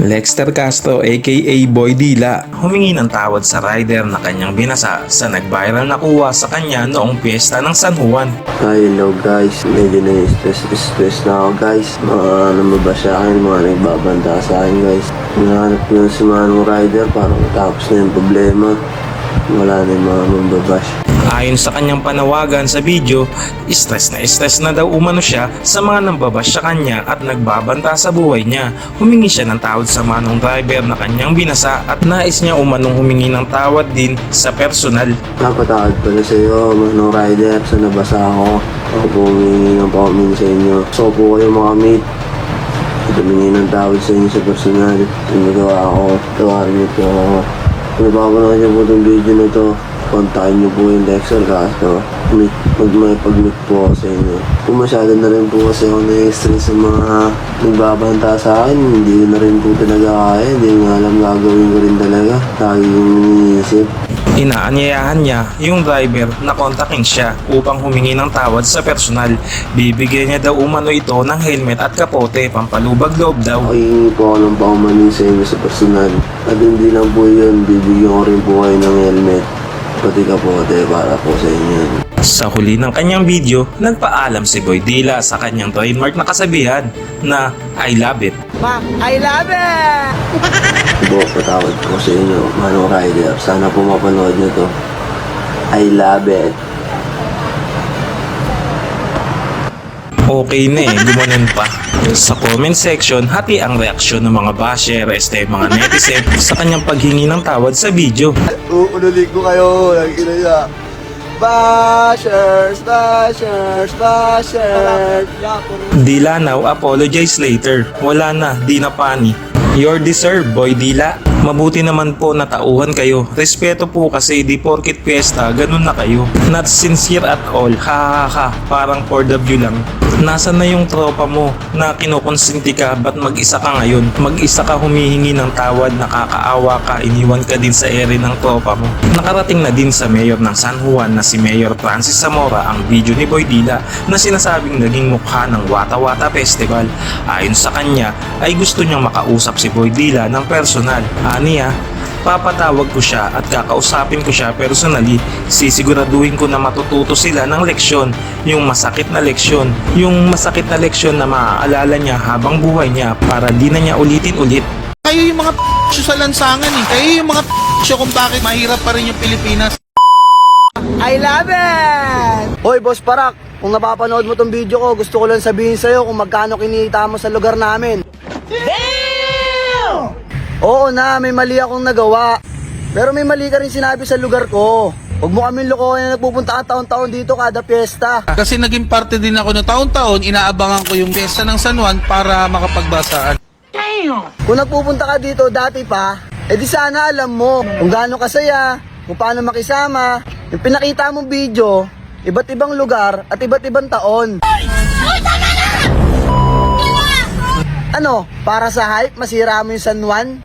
Lexter Castro aka Boy Dila humingi ng tawad sa rider na kanyang binasa sa nag-viral na kuha sa kanya noong piyesta ng San Juan. Hi, hello guys. Medyo na-stress stress na ako guys. Mga namaba sa akin, mga nagbabanta sa akin guys. Hinahanap ko yung si Manong Rider para matapos na yung problema. Wala yung mga mambabash. Ayon sa kanyang panawagan sa video, stress na stress na daw umano siya sa mga nambabash sa kanya at nagbabanta sa buhay niya. Humingi siya ng tawad sa manong driver na kanyang binasa at nais niya umanong humingi ng tawad din sa personal. Napatawad pala sa iyo, Manong Rider, sa nabasa ako. Ako po humingi ng paumin sa inyo. So po kayo mga mate. Humingi ng tawad sa inyo sa personal. Yung nagawa ako, tawarin niyo po ako. Kung napapanood niyo po itong video na to, kontakin niyo po yung Lexer Castro. Meet, mag may pag-meet po ako sa inyo. Kung masyado na rin po kasi ako na-stress sa mga nagbabanta sa akin, hindi na rin po talaga kaya. Hindi nga alam gagawin ko rin talaga. Lagi yung iniisip. Inaanyayahan niya yung driver na kontakin siya upang humingi ng tawad sa personal. Bibigyan niya daw umano ito ng helmet at kapote pampalubag loob daw. Makihingi po ako ng paumanin sa inyo sa personal. At hindi lang po yun, bibigyan ko rin po kayo ng helmet. Pati kapote para po sa inyo. Sa huli ng kanyang video, nagpaalam si Boy Dila sa kanyang trademark na kasabihan na I love it. Ma, I love it! Po, patawad po sa inyo, Manong Rider. Sana po mapanood nyo to. I love it. Okay na eh, gumanon pa. Sa comment section, hati ang reaksyon ng mga basher, este mga netizen sa kanyang paghingi ng tawad sa video. Uunulig ko kayo, lagi na niya. Bashers, bashers, bashers. Dila now, apologize later. Wala na, di na pani. Your deserve, boy Dila. Mabuti naman po na tauhan kayo. Respeto po kasi di porkit fiesta, ganun na kayo. Not sincere at all. Ha ha ha, parang for the view lang. Nasaan na yung tropa mo na kinukonsinti ka ba't mag-isa ka ngayon? Mag-isa ka humihingi ng tawad, nakakaawa ka, iniwan ka din sa ere ng tropa mo. Nakarating na din sa mayor ng San Juan na si Mayor Francis Zamora ang video ni Boy Dila na sinasabing naging mukha ng Wata Wata Festival. Ayon sa kanya ay gusto niyang makausap si Boy Dila ng personal. Aniya, papatawag ko siya at kakausapin ko siya personally. Sisiguraduhin ko na matututo sila ng leksyon, yung masakit na leksyon, yung masakit na leksyon na maaalala niya habang buhay niya para di na niya ulitin ulit. Kayo yung mga p***syo sa lansangan eh. Kayo yung mga p***syo kung bakit mahirap pa rin yung Pilipinas. I love it! Hoy, Boss Parak, kung napapanood mo tong video ko, gusto ko lang sabihin sa'yo kung magkano kinita mo sa lugar namin. Oo na, may mali akong nagawa. Pero may mali ka rin sinabi sa lugar ko. Huwag mo kaming lokohin na nagpupunta ka taon-taon dito kada piyesta. Kasi naging parte din ako ng taon-taon, inaabangan ko yung pesta ng San Juan para makapagbasaan. Kung nagpupunta ka dito dati pa, edi sana alam mo kung gaano kasaya, kung paano makisama. Yung pinakita mong video, iba't ibang lugar at iba't ibang taon. Ano, para sa hype, masira mo yung San Juan?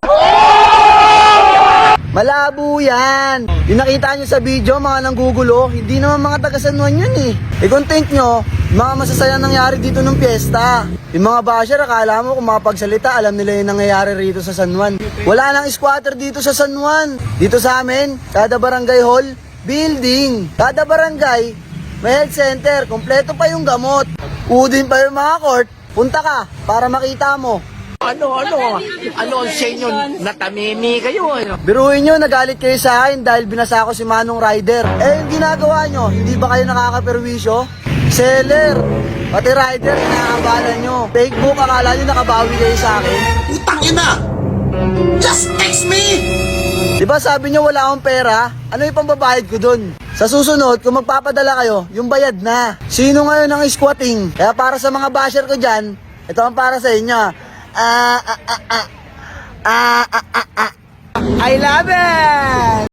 Malabo yan. Yung nakita nyo sa video, mga nanggugulo, hindi naman mga taga San Juan yun eh. E kung think nyo, mga masasayang nangyari dito ng piyesta. Yung mga basher, akala mo kung makapagsalita, alam nila yung nangyayari rito sa San Juan. Wala nang squatter dito sa San Juan. Dito sa amin, kada barangay hall, building. Kada barangay, may health center, kompleto pa yung gamot. Udin pa yung mga court, punta ka para makita mo. Ano, ano? Ano ang sa inyo? Natamimi kayo, ano? Biruin nyo, nagalit kayo sa akin dahil binasa ko si Manong Rider. Eh, yung ginagawa nyo, hindi ba kayo nakakaperwisyo? Seller, pati rider, inakabala nyo. Fake book, akala nyo nakabawi kayo sa akin. Utang ina! Just text me! Di ba sabi nyo wala akong pera? Ano yung pambabayad ko dun? Sa susunod, kung magpapadala kayo, yung bayad na. Sino ngayon ang squatting? Kaya para sa mga basher ko dyan, ito ang para sa inyo. Ah, ah, ah, ah. Ah, ah, ah, ah. I love it!